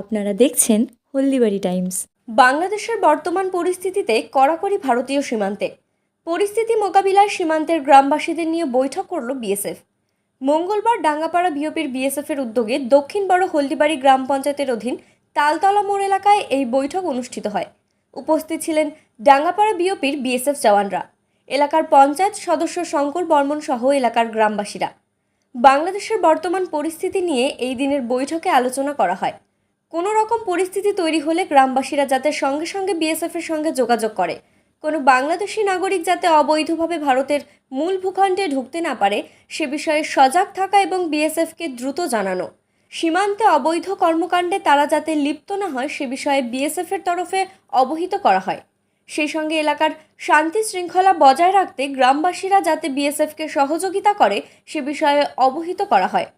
আপনারা দেখছেন হলদিবাড়ি টাইমস। বাংলাদেশের বর্তমান পরিস্থিতিতে কড়াকড়ি ভারতীয় সীমান্তে। পরিস্থিতি মোকাবিলায় সীমান্তের গ্রামবাসীদের নিয়ে বৈঠক করল বিএসএফ। মঙ্গলবার ডাঙ্গাপাড়া বিওপির বিএসএফের উদ্যোগে দক্ষিণ বড় হলদিবাড়ি গ্রাম পঞ্চায়েতের অধীন তালতলা মোড় এলাকায় এই বৈঠক অনুষ্ঠিত হয়। উপস্থিত ছিলেন ডাঙ্গাপাড়া বিওপির বিএসএফ জওয়ানরা। এলাকার পঞ্চায়েত সদস্য শঙ্কর বর্মন সহ এলাকার গ্রামবাসীরা। বাংলাদেশের বর্তমান পরিস্থিতি নিয়ে এই দিনের বৈঠকে আলোচনা করা হয়। কোনো রকম পরিস্থিতি তৈরি হলে গ্রামবাসীরা যাতে সঙ্গে সঙ্গে বিএসএফের সঙ্গে যোগাযোগ করে, কোনো বাংলাদেশি নাগরিক যাতে অবৈধভাবে ভারতের মূল ভূখণ্ডে ঢুকতে না পারে, সে বিষয়ে সজাগ থাকা এবং বিএসএফকে দ্রুত জানানো। সীমান্তে অবৈধ কর্মকাণ্ডে তারা যাতে লিপ্ত না হয়, সে বিষয়ে বিএসএফের তরফে অবহিত করা হয়। সেই সঙ্গে এলাকার শান্তি শৃঙ্খলা বজায় রাখতে গ্রামবাসীরা যাতে বিএসএফকে সহযোগিতা করে, সে বিষয়ে অবহিত করা হয়।